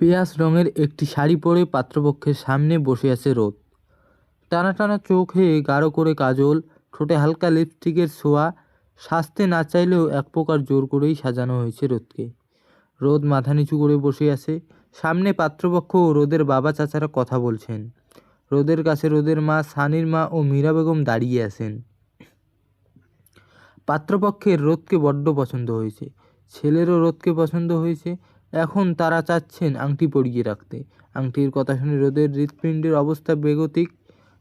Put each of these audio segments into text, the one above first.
পেঁয়াজ রঙের একটি শাড়ি পরে পাত্রপক্ষের সামনে বসে আছে রোদ। টানা টানা চোখে গাঢ় করে কাজল, ঠোঁটে হালকা লিপস্টিকের ছোঁয়া, সাজতে না চাইলেও এক প্রকার জোর করেই সাজানো হয়েছে রোদকে। রোদ মাথা নিচু করে বসে আছে। সামনে পাত্রপক্ষ ও রোদের বাবা চাচারা কথা বলছেন। রোদের কাছে রোদের মা সানির মা ও মীরা বেগম দাঁড়িয়ে আছেন। পাত্রপক্ষের রোদকে বড্ড পছন্দ হয়েছে। ছেলেরও রোদকে পছন্দ হয়েছে। এখন তারা চাচ্ছেন আংটি পরিয়ে রাখতে। আংটির কথা শুনে রোদের হৃৎপিণ্ডের অবস্থা বেগতিক।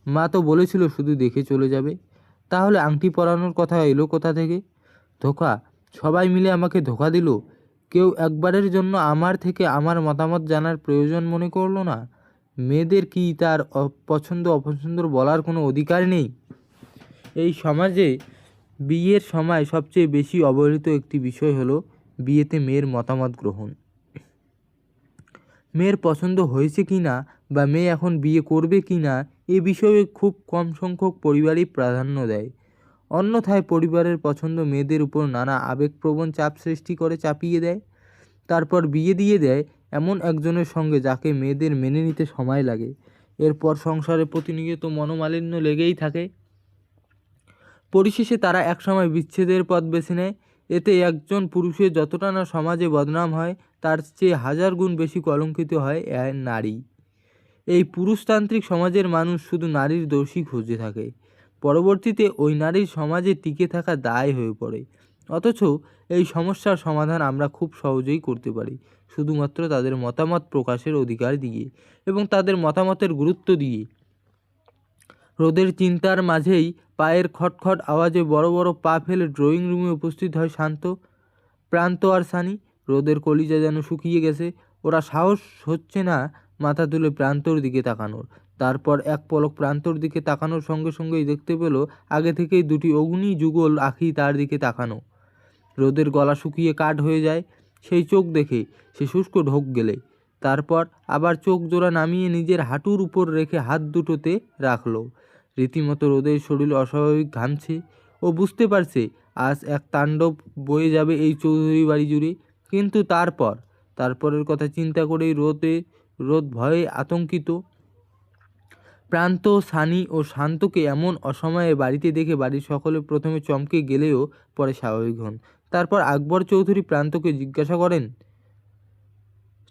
মা তো বলেছিল শুধু দেখে চলে যাবে। তাহলে আংটি পরানোর কথা এলো কোথা থেকে? ধোকা, সবাই মিলে আমাকে ধোকা দিল। কেউ একবারের জন্য আমার থেকে আমার মতামত জানার প্রয়োজন মনে করল না। মেয়েদের কি তার পছন্দ অপছন্দ বলার কোনো অধিকার নেই? এই সমাজে বিয়ের সময় সবচেয়ে বেশি অবহেলিত একটি বিষয় হলো বিয়েতে মেয়ের মতামত গ্রহণ। মেয়ের পছন্দ হয়েছে কি না বা মেয়ে এখন বিয়ে করবে কি না, এ বিষয়ে খুব কম সংখ্যক পরিবারই প্রাধান্য দেয়। অন্যথায় পরিবারের পছন্দ মেয়েদের উপর নানা আবেগপ্রবণ চাপ সৃষ্টি করে চাপিয়ে দেয়। তারপর বিয়ে দিয়ে দেয় এমন একজনের সঙ্গে যাকে মেয়েদের মেনে নিতে সময় লাগে। এরপর সংসারে প্রতিনিয়ত মনোমালিন্য লেগেই থাকে। পরিশেষে তারা একসময় বিচ্ছেদের পথ বেছে নেয়। এতে একজন পুরুষের যতটা না সমাজে বদনাম হয়, তার চেয়ে হাজার গুণ বেশি কলঙ্কিত হয় নারী। এই পুরুষতান্ত্রিক সমাজের মানুষ শুধু নারীর দোষী খুঁজে থাকে। পরবর্তীতে ওই নারীর সমাজে টিকে থাকা দায় হয়ে পড়ে। অথচ এই সমস্যার সমাধান আমরা খুব সহজেই করতে পারি, শুধুমাত্র তাদের মতামত প্রকাশের অধিকার দিয়ে এবং তাদের মতামতের গুরুত্ব দিয়ে। রোদের চিন্তার মাঝেই পায়ের খটখট আওয়াজে বড় বড় পা ফেলে ড্রয়িং রুমে উপস্থিত হয় শান্ত, প্রান্ত আর সানি। রোদের কলিজা যেন শুকিয়ে গেছে। ওরা সাহস হচ্ছে না মাথা তুলে প্রান্তর দিকে তাকানোর। তারপর এক পলক প্রান্তর দিকে তাকানোর সঙ্গে সঙ্গেই দেখতে পেল, আগে থেকেই দুটি অগ্নি যুগল আখি তার দিকে তাকানো। রোদের গলা শুকিয়ে কাঠ হয়ে যায়, সেই চোখ দেখে সে শুষ্ক ঢোক গেলে। তারপর আবার চোখ জোড়া নামিয়ে নিজের হাঁটুর উপর রেখে হাত দুটোতে রাখল। রীতিমতো রোদের শরীর অস্বাভাবিক ঘামছে ও বুঝতে পারছে আজ এক তাণ্ডব বয়ে যাবে এই চৌধুরী বাড়ি জুড়ে। কিন্তু তারপর? তারপরের কথা চিন্তা করেই রোদে, রোদ ভয়ে আতঙ্কিত। প্রান্ত সানি ও শান্তকে এমন অসময়ে বাড়িতে দেখে বাড়ির সকলে প্রথমে চমকে গেলেও পরে স্বাভাবিক হন। তারপর আকবর চৌধুরী প্রান্তকে জিজ্ঞাসা করেন,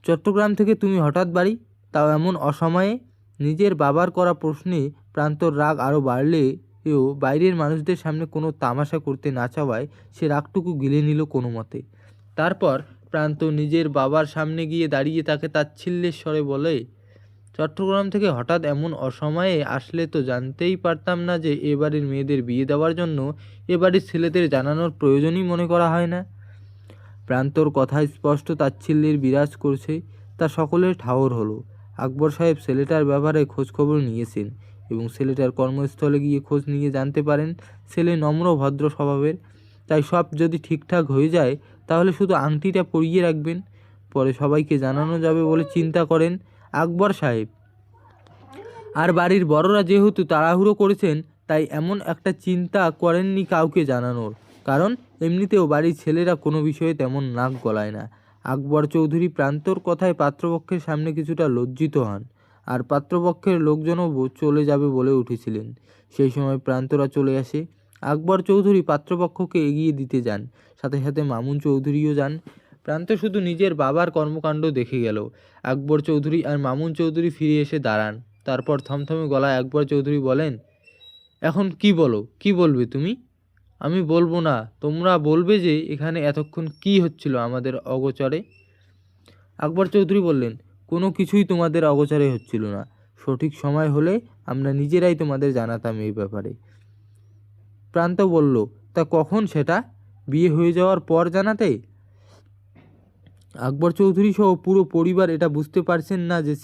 চট্টগ্রাম থেকে তুমি হঠাৎ বাড়ি? তাও এমন অসময়ে? নিজের বাবার করা প্রশ্নে প্রান্তর রাগ আরও বাড়লেও বাইরের মানুষদের সামনে কোনো তামাশা করতে না চাওয়ায় সে রাগটুকু গিলে নিল কোনো মতে। তারপর প্রান্ত নিজের বাবার সামনে গিয়ে দাঁড়িয়ে তাকে তাচ্ছিল্যের স্বরে বলে, চট্টগ্রাম থেকে হঠাৎ এমন অসময়ে আসলে তো জানতেই পারতাম না যে এ বাড়ির মেয়েদের বিয়ে দেওয়ার জন্য এ বাড়ির ছেলেদের জানানোর প্রয়োজনই মনে করা হয় না প্রান্তর কথায় স্পষ্ট তাচ্ছিল্যের বিরাজ করছে তা সকলের ঠাওর হলো। আকবর সাহেব ছেলেটার ব্যাপারে খোঁজখবর নিয়েছেন। এবং ছেলেটার কর্মস্থলে গিয়ে খোঁজ নিয়ে জানতে পারেন, ছেলে নম্র ভদ্র স্বভাবের। তাই সব যদি ঠিকঠাক হয়ে যায়, তাহলে শুধু আংটিটা পরিয়ে রাখবেন। পরে সবাইকে জানানো যাবে বলে চিন্তা করেন আকবর সাহেব। আর বাড়ির বড়রা যেহেতু তাড়াহুড়ো করেছেন, তাই এমন একটা চিন্তা করেননি কাউকে জানানোর। কারণ এমনিতেও বাড়ির ছেলেরা কোনো বিষয়ে তেমন নাক গলায় না। আকবর চৌধুরী প্রান্তর কথায় পাত্রপক্ষের সামনে কিছুটা লজ্জিত হন। আর পাত্রপক্ষের লোকজনও চলে যাবে বলে উঠেছিলেন। সেই সময় প্রান্তরা চলে আসে। আকবর চৌধুরী পাত্রপক্ষকে এগিয়ে দিতে যান। সাথে সাথে মামুন চৌধুরীও যান। প্রান্ত শুধু নিজের বাবার কর্মকাণ্ড দেখে গেল। আকবর চৌধুরী আর মামুন চৌধুরী ফিরে এসে দাঁড়ান। তারপর থমথমে গলায় আকবর চৌধুরী বলেন, এখন কি বলো? কি বলবে তুমি? আমি বলব না। তোমরা বলবে যে এখানে এতক্ষণ কি হচ্ছিল আমাদের অগোচরে? আকবর চৌধুরী বললেন কোনো কিছুই তোমাদের অগোচরে হচ্ছিল না। সঠিক সময় হলে আমরা নিজেরাই তোমাদের জানাতাম এই ব্যাপারে। প্রান্ত বলল, তা কখন সেটা? বিয়ে হয়ে যাওয়ার পর জানাতে? আকবর চৌধুরী সহ পুরো পরিবার এটা বুঝতে পারছেন না যে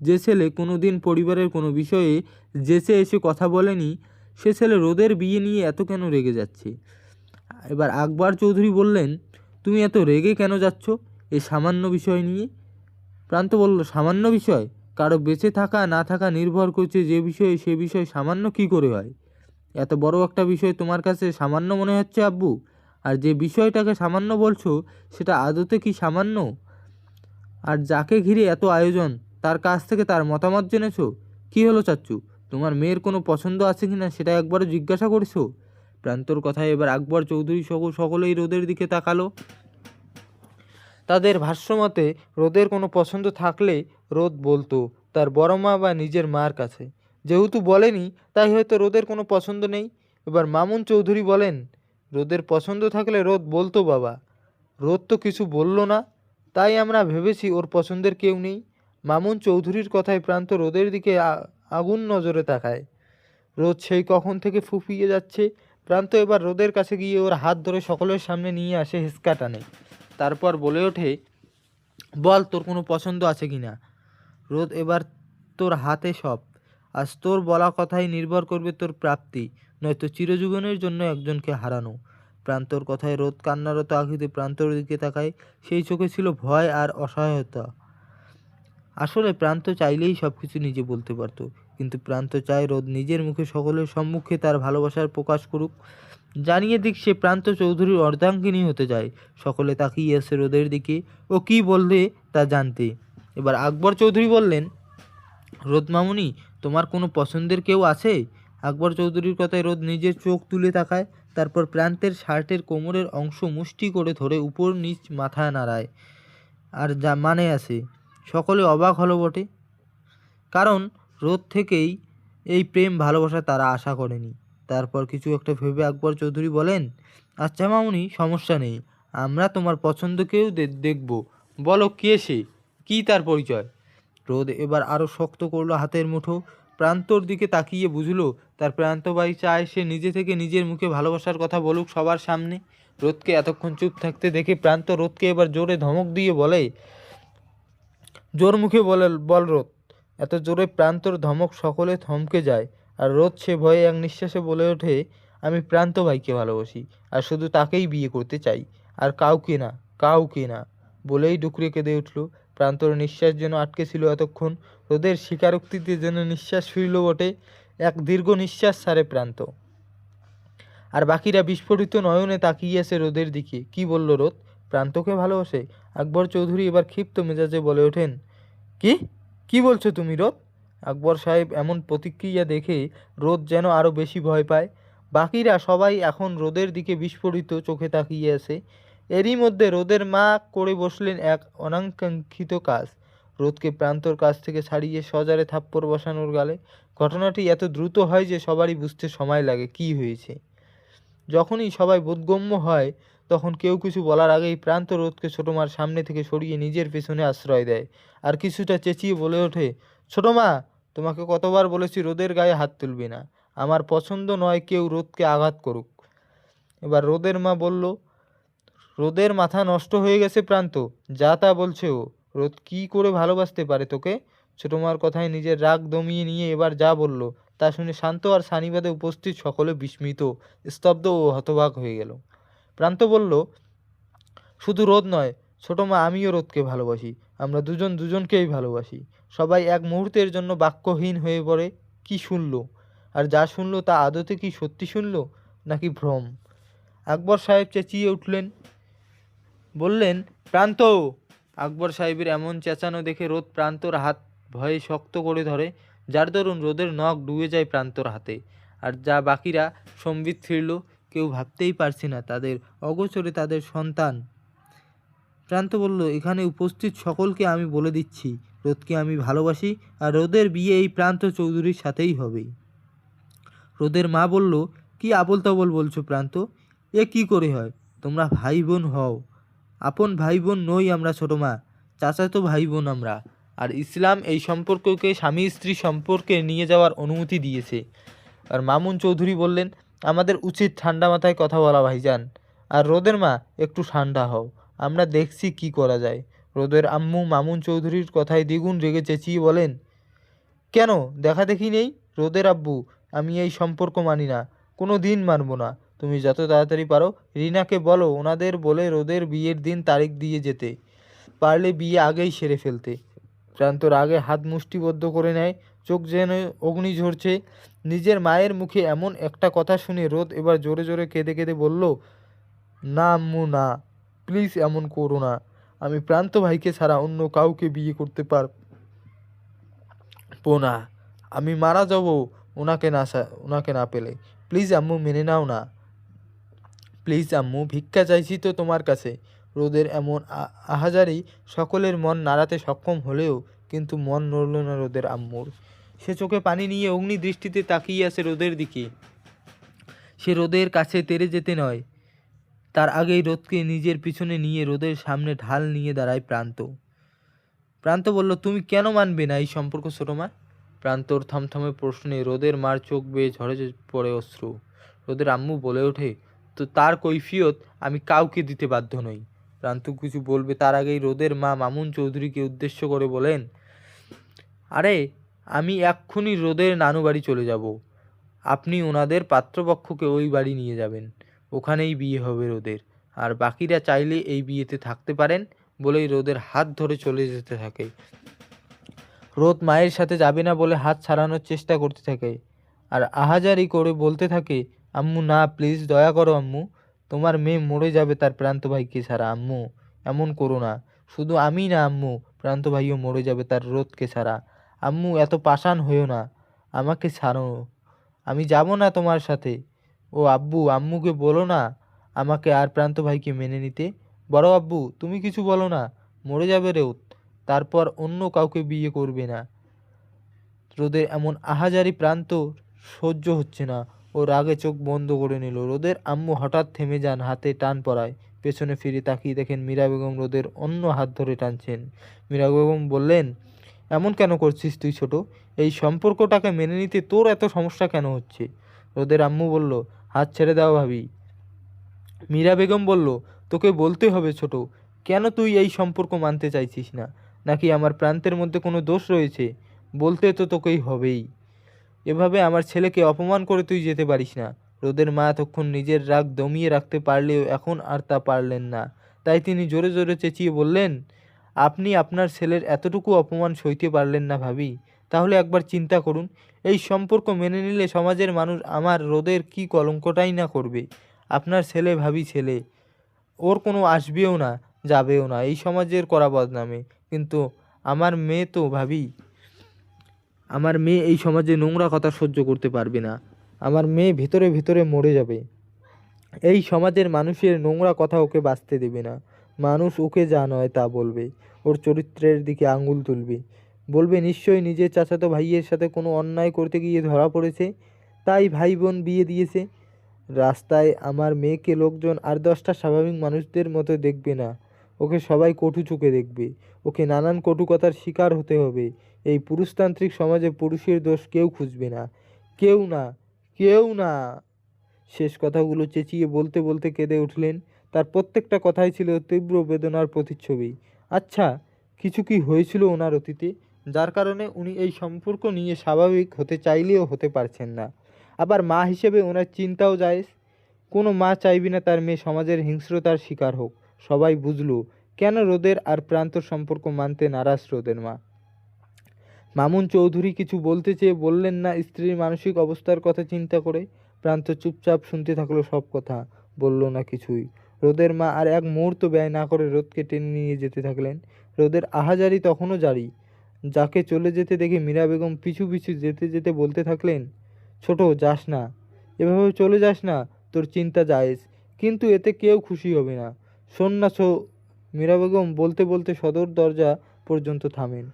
যে ছেলে কোনো দিন পরিবারের কোনো বিষয়ে জেসে এসে কথা বলেনি, সে ছেলে রোদের বিয়ে নিয়ে এত কেন রেগে যাচ্ছে? এবার আকবর চৌধুরী বললেন, তুমি এত রেগে কেন যাচ্ছ এই সামান্য বিষয় নিয়ে? প্রান্ত বলল, সামান্য বিষয়? কারও বেঁচে থাকা, না থাকা নির্ভর করছে যে বিষয়ে, সে বিষয় সামান্য কি করে হয়? এত বড় একটা বিষয় তোমার কাছে সামান্য মনে হচ্ছে, আব্বু? আর যে বিষয়টাকে সামান্য বলছো, সেটা আদতে কি সামান্য? আর যাকে ঘিরে এত আয়োজন, তার কাছ থেকে তার মতামত জেনেছো? কী হলো চাচ্চু? তোমার মেয়ের কোনো পছন্দ আছে কি না, সেটা একবারও জিজ্ঞাসা করেছ? প্রান্তর কথায় এবার আকবর চৌধুরী সহ সকলেই রোদের দিকে তাকালো। তাদের ভাষ্যমতে, রোদের কোনো পছন্দ থাকলে রোদ বলতো তার বড় মা বা নিজের মার কাছে। যেহেতু বলেনি, তাই হয়তো রোদের কোনো পছন্দ নেই। এবার মামুন চৌধুরী বলেন, রোদের পছন্দ থাকলে রোদ বলতো বাবা। রোদ তো কিছু বলল না, তাই আমরা ভেবেছি ওর পছন্দের কেউ নেই। মামুন চৌধুরীর কথায় প্রান্ত রোদের দিকে আগুন নজরে তাকায়। রোদ সেই কখন থেকে ফুফিয়ে যাচ্ছে। প্রান্ত এবার রোদের কাছে গিয়ে ওর হাত ধরে সকলের সামনে নিয়ে আসে হিসকা টানে। তারপর বলে ওঠে, বল, তোর কোনো পছন্দ আছে কি না? রোদ, এবার তোর হাতে সব। আজ তোর বলা কথাই নির্ভর করবে তোর প্রাপ্তি। নয়তো চিরজীবনের জন্য একজনকে হারানো। প্রান্তর কথায় রোদ কান্নারত আখিতে প্রান্তর দিকে তাকায়। সেই চোখে ছিল ভয় আর অসহায়তা। আসলে প্রান্ত চাইলেই সব কিছু নিজে বলতে পারতো। কিন্তু প্রান্ত চায় রোদ নিজের মুখে, সকলের সম্মুখে তার ভালোবাসার প্রকাশ করুক। জানিয়ে দিক সে প্রান্ত চৌধুরীর অর্ধাঙ্গিনী হতে যায়। সকলে তাকিয়ে আছে রোদের দিকে। ও কি বললে তা জানতে। এবার আকবর চৌধুরী বললেন, রোদ মামুনি, তোমার কোনো পছন্দের কেউ আছে? আকবর চৌধুরীর কথায় রোদ নিজের চোখ তুলে তাকায়, তারপর প্রান্তের শার্টের কোমরের অংশ মুষ্টি করে ধরে উপর নিচ মাথা নাড়ায়। আর যা মানে আছে। সকলে অবাক হলো বটে। কারণ রোদ থেকেই এই প্রেম ভালোবাসা তারা আশা করেনি। তারপর কিছু একটা ভেবে আকবর চৌধুরী বলেন আচ্ছা মামুনি, সমস্যা নেই। আমরা তোমার পছন্দকেও দেখব। বলো কে সে? কী তার পরিচয়? রোদ এবার আরও শক্ত করল হাতের মুঠো, প্রান্তর দিকে তাকিয়ে বুঝলো, তার প্রান্তবাই চায় সে নিজে থেকে নিজের মুখে ভালোবাসার কথা বলুক সবার সামনে। রোদকে এতক্ষণ চুপ থাকতে দেখে প্রান্ত রোদকে এবার জোরে ধমক দিয়ে বলে, জোর মুখে বলে, বল রোদ। এত জোরে প্রান্তর ধমক সকলে থমকে যায়। আর রোদ সে ভয়ে এক নিঃশ্বাসে বলে ওঠে, আমি প্রান্ত ভাইকে ভালোবাসি আর শুধু তাকেই বিয়ে করতে চাই। আর কাউকে না কাউকে না। বলেই ডুকরে কেঁদে উঠল। প্রান্তর নিঃশ্বাস যেন আটকে ছিল এতক্ষণ। রোদের স্বীকারোক্তিতে যেন নিঃশ্বাস ফিরল বটে এক দীর্ঘ নিঃশ্বাস সারে প্রান্ত। আর বাকিরা বিস্ফোরিত নয়নে তাকিয়ে আছে রোদের দিকে। কি বলল রোদ? প্রান্তকে ভালোবাসে? আকবর চৌধুরী এবার ক্ষিপ্ত মেজাজে বলে ওঠেন, কি? কি বলছো তুমি রোদ? আকবর সাহেব এমন প্রতিক্রিয়া দেখে রোদ যেন আরও বেশি ভয় পায়। বাকিরা সবাই এখন রোদের দিকে বিস্ফোরিত চোখে তাকিয়ে আছে। এরই মধ্যে রোদের মা করে বসলেন এক অনাকাঙ্ক্ষিত কাজ। রোদকে প্রান্তর কাছ থেকে ছাড়িয়ে সজারে থাপ্পড় বসানোর গালে। ঘটনাটি এত দ্রুত হয় যে সবারই বুঝতে সময় লাগে কি হয়েছে। যখনই সবাই বোধগম্য হয়, তখন কেউ কিছু বলার আগেই প্রান্ত রোদকে ছোটো মার সামনে থেকে সরিয়ে নিজের পেছনে আশ্রয় দেয়। আর কিছুটা চেঁচিয়ে বলে ওঠে ছোটো মা, তোমাকে কতবার বলেছি রোদের গায়ে হাত তুলবি না। আমার পছন্দ নয় কেউ রোদকে আঘাত করুক। এবার রোদের মা বলল, রোদের মাথা নষ্ট হয়ে গেছে প্রান্ত, যা তা বলছে ও। রোদ কী করে ভালোবাসতে পারে তোকে? ছোটো মার কথায় নিজের রাগ দমিয়ে নিয়ে এবার যা বলল, তা শুনে শান্ত আর সানিবাদে উপস্থিত সকলে বিস্মিত, স্তব্ধ ও হতবাক হয়ে গেল। প্রান্ত বলল, শুধু রোদ নয় ছোটো মা আমিও রোদকে ভালোবাসি। আমরা দুজন দুজনকেই ভালোবাসি। সবাই এক মুহূর্তের জন্য বাক্যহীন হয়ে পড়ে, কি শুনল? আর যা শুনল তা আদতে কি সত্যি শুনল, নাকি ভ্রম? আকবর সাহেব চেঁচিয়ে উঠলেন, বললেন, প্রান্ত! আকবর সাহেবের এমন চেঁচানো দেখে রোদ প্রান্তর হাত ভয়ে শক্ত করে ধরে, যার দরুন রোদের নখ ডুবে যায় প্রান্তর হাতে। আর যা বাকিরা সম্বিত ফিরল, কেউ ভাবতেই পারছে না তাদের, অগোচরে তাদের সন্তান। প্রান্ত বলল, এখানে উপস্থিত সকলকে আমি বলে দিচ্ছি, রোদকে আমি ভালোবাসি আর রোদের বিয়ে এই প্রান্ত চৌধুরীর সাথেই হবে। রোদের মা বলল, কি আবল তাবল বলছো প্রান্ত? এ কি করে হয়? তোমরা ভাই বোন হও। আপন ভাই বোন নই আমরা ছোটো মা, চাচাতো ভাই বোন আমরা। আর ইসলাম এই সম্পর্ককে, স্বামী স্ত্রী সম্পর্কে নিয়ে যাওয়ার অনুমতি দিয়েছে। আর মামুন চৌধুরী বললেন, আমাদের উচিত ঠান্ডা মাথায় কথা বলা ভাইজান। আর রোদের মা, একটু ঠান্ডা হও। আমরা দেখছি কি করা যায়। রোদের আম্মু মামুন চৌধুরীর কথায় দ্বিগুণ রেগে চেঁচিয়ে বলেন, কেন? দেখা দেখি নেই? রোদের আব্বু, আমি এই সম্পর্ক মানি না। কোনো দিন মানব না। তুমি যত তাড়াতাড়ি পারো, রিনাকে বলো ওনাদের বলে রোদের বিয়ের দিন তারিখ দিয়ে যেতে। পারলে বিয়ে আগেই সেরে ফেলতে। প্রান্তর আগে হাত মুষ্টিবদ্ধ করে নেয়, চোখ যেন অগ্নি ঝরছে। নিজের মায়ের মুখে এমন একটা কথা শুনে রোদ এবার জোরে জোরে কেঁদে কেঁদে বলল, না আম্মু, না। প্লিজ এমন করো না। আমি প্রান্ত ভাইকে ছাড়া অন্য কাউকে বিয়ে করতে পারব না। আমি মারা যাব, ওনাকে না ওনাকে না পেলে। প্লিজ আম্মু, মেনে নাও না। প্লিজ আম্মু, ভিক্ষা চাইছি তো তোমার কাছে। রোদের এমন আহাজারি সকলের মন নাড়াতে সক্ষম হলেও কিন্তু মন নড়ল না রোদের আম্মুর। সে চোখে পানি নিয়ে অগ্নি দৃষ্টিতে তাকিয়ে আছে রোদের দিকে। সে রোদের কাছে তেরে যেতে নয়। তার আগেই রোদকে নিজের পিছনে নিয়ে রোদের সামনে ঢাল নিয়ে দাঁড়ায় প্রান্ত। প্রান্ত বলল, তুমি কেন মানবে না এই সম্পর্ক ছোটো মা প্রান্তর থমথমে প্রশ্নে রোদের মার চোখ বেয়ে ঝরে পড়ে অশ্রু। রোদের আম্মু বলে ওঠে, তো তার কৈফিয়ত আমি কাউকে দিতে বাধ্য নই। প্রান্ত কিছু বলবে, তার আগেই রোদের মা মামুন চৌধুরীকে উদ্দেশ্য করে বলেন, আরে, আমি এক্ষুনি রোদের নানু বাড়ি চলে যাব। আপনি ওনাদের পাত্রপক্ষকে ওই বাড়ি নিয়ে যাবেন। ওখানেই বিয়ে হবে রোদের। আর বাকিরা চাইলে এই বিয়েতে থাকতে পারেন বলেই রোদের হাত ধরে চলে যেতে থাকে। রোদ মায়ের সাথে যাবে না বলে হাত ছাড়ানোর চেষ্টা করতে থাকে। আর আহাজারি করে বলতে থাকে, আম্মু, না প্লিজ দয়া করো আম্মু। তোমার মেয়ে মরে যাবে তার প্রান্ত ভাইকে ছাড়া, আম্মু। এমন করো না। শুধু আমি না, আম্মু, প্রান্ত ভাইও মরে যাবে তার রোদকে ছাড়া। আম্মু, এত পাষাণ হইও না। আমাকে ছাড়ো। আমি যাব না তোমার সাথে। ও আব্বু, আম্মুকে বলো না আমাকে আর প্রান্ত ভাইকে মেনে নিতে। বড় আব্বু, তুমি কিছু বলো না, মরে যাবে রেউত, তারপর অন্য কাউকে বিয়ে করবে না। রোদের এমন আহাজারি প্রান্ত সহ্য হচ্ছে না। ও রাগে চোখ বন্ধ করে নিল। রোদের আম্মু হঠাৎ থেমে যান হাতে টান পড়ায় পেছনে ফিরে তাকিয়ে দেখেন মীরা বেগম রোদের অন্য হাত ধরে টানছেন। মীরা বেগম বললেন, এমন কেন করছিস তুই ছোট? এই সম্পর্কটাকে মেনে নিতে তোর এত সমস্যা কেন হচ্ছে? রোদের আম্মু বলল হাত ছেড়ে দাও ভাবি। মীরা বেগম বলল, তোকে বলতে হবে ছোট, কেন তুই এই সম্পর্ক মানতে চাইছিস না? নাকি আমার প্রান্তের মধ্যে কোনো দোষ রয়েছে? বলতে তো তোকেই হবেই। এভাবে আমার ছেলেকে অপমান করে তুই যেতে পারিস না। রোদের মা এতক্ষণ নিজের রাগ দমিয়ে রাখতে পারলেও এখন আর তা পারলেন না। তাই তিনি জোরে জোরে চেঁচিয়ে বললেন, আপনি আপনার ছেলের এতটুকু অপমান সইতে পারলেন না ভাবি। তাহলে একবার চিন্তা করুন, এই সম্পর্ক মেনে নিলে সমাজের মানুষ আমার রোদের কি কলঙ্কটাই না করবে? আপনার ছেলে ভাবি ছেলে, ওর কোনো আসবেও না, যাবেও না, এই সমাজের করা বদনামে। কিন্তু আমার মেয়ে তো ভাবি, আমার মেয়ে এই সমাজে নোংরা কথা সহ্য করতে পারবে না, আমার মেয়ে ভিতরে ভিতরে মরে যাবে। এই সমাজের মানুষের নোংরা কথা ওকে বাঁচতে দেবে না, মানুষ ওকে যা নয় তা বলবে, ওর চরিত্রের দিকে আঙুল তুলবে। বলবে, নিশ্চয়ই নিজের চাচাতো ভাইয়ের সাথে কোনো অন্যায় করতে গিয়ে ধরা পড়েছে। তাই ভাই বোন বিয়ে দিয়েছে। রাস্তায় আমার মেয়েকে লোকজন আর দশটা স্বাভাবিক মানুষদের মতো দেখবে না। ওকে সবাই কটু চোখে দেখবে। ওকে নানান কটুকতার শিকার হতে হবে। এই পুরুষতান্ত্রিক সমাজে পুরুষের দোষ কেউ খুঁজবে না। কেউ না কেউ না। শেষ কথাগুলো চেঁচিয়ে বলতে বলতে কেঁদে উঠলেন। তার প্রত্যেকটা কথাই ছিল তীব্র বেদনার প্রতিচ্ছবি। আচ্ছা কিছু কি হয়েছিল ওনার অতীতে? যার কারণে উনি এই সম্পর্ক নিয়ে স্বাভাবিক হতে চাইলেও হতে পারছেন না। আবার মা হিসেবে ওনার চিন্তাও যায়, কোনো মা চাইবে না তার মেয়ে সমাজের হিংস্রতার শিকার হোক। সবাই বুঝলো, কেন রোদের আর প্রান্তর সম্পর্ক মানতে নারাজ রোদের মা? মামুন চৌধুরী কিছু বলতে চেয়ে বললেন না, স্ত্রীর মানসিক অবস্থার কথা চিন্তা করে। প্রান্ত চুপচাপ শুনতে থাকল সব কথা, বলল না কিছুই। রোদের মা আর এক মুহূর্ত ব্যয় না করে রোদকে টেনে নিয়ে যেতে থাকলেন। রোদের আহাজারি তখনও জারি যাকে চলে যেতে দেখে মীরা বেগম পিছু পিছু যেতে যেতে বলতে থাকলেন, ছোট, যাস না। এভাবে চলে যাস না, তোর চিন্তা জায়েজ। কিন্তু এতে কেউ খুশি হবে না। শোন না শো মীরা বেগম বলতে বলতে সদর দরজা পর্যন্ত থামেন।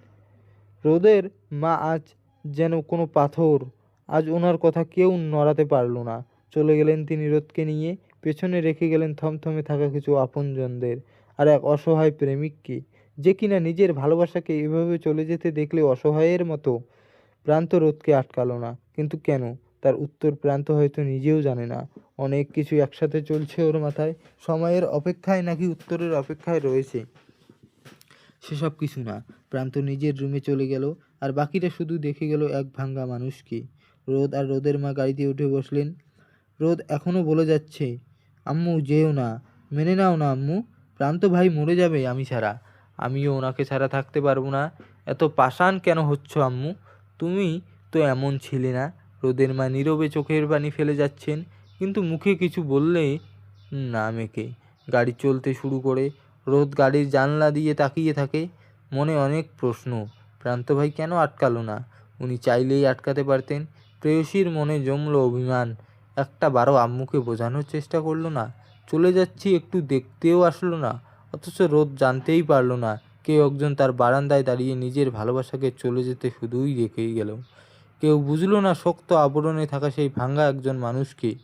রোদের মা আজ যেন কোনো পাথর, আজ ওনার কথা কেউ নড়াতে পারল না। চলে গেলেন তিনি রোদকে নিয়ে, পেছনে রেখে গেলেন থমথমে থাকা কিছু আপনজনদের, আর এক অসহায় প্রেমিককে। যে কিনা নিজের ভালোবাসাকে এভাবে চলে যেতে দেখলে অসহায়ের মতো প্রান্ত রোদকে আটকালো না। কিন্তু কেন? তার উত্তর প্রান্ত হয়তো নিজেও জানে না। অনেক কিছু একসাথে চলছে ওর মাথায়। সময়ের অপেক্ষায় নাকি উত্তরের অপেক্ষায় রয়েছে। সেসব কিছু না। প্রান্ত নিজের রুমে চলে গেল আর বাকিটা শুধু দেখে গেল এক ভাঙ্গা মানুষকে। রোদ আর রোদের মা গাড়িতে উঠে বসলেন। রোদ এখনও বলে যাচ্ছে, আম্মু, যেও না। মেনে নাও না, আম্মু। প্রান্ত ভাই মরে যাবে আমি ছাড়া। আমিও ওনাকে ছাড়া থাকতে পারব না। এত পাষাণ কেন হচ্ছ আম্মু? তুমি তো এমন ছিলে না। রোদের মা নীরবে চোখের পানি ফেলে যাচ্ছেন। কিন্তু মুখে কিছু বললে না মেকে। গাড়ি চলতে শুরু করে। রোদ গাড়ির জানলা দিয়ে তাকিয়ে থাকে। মনে অনেক প্রশ্ন। প্রান্ত ভাই কেন আটকালো না? উনি চাইলেই আটকাতে পারতেন। প্রেয়সীর মনে জমলো অভিমান। একটা বারো আম্মুকে বোঝানোর চেষ্টা করল না। চলে যাচ্ছি, একটু দেখতেও আসলো না। অথচ রোদ জানতেই পারল না। কেউ একজন তার বারান্দায় দাঁড়িয়ে নিজের ভালোবাসাকে চলে যেতে শুধুই রেখেই গেল। কেউ বুঝলো না শক্ত আবরণে থাকা সেই ভাঙ্গা একজন মানুষকে।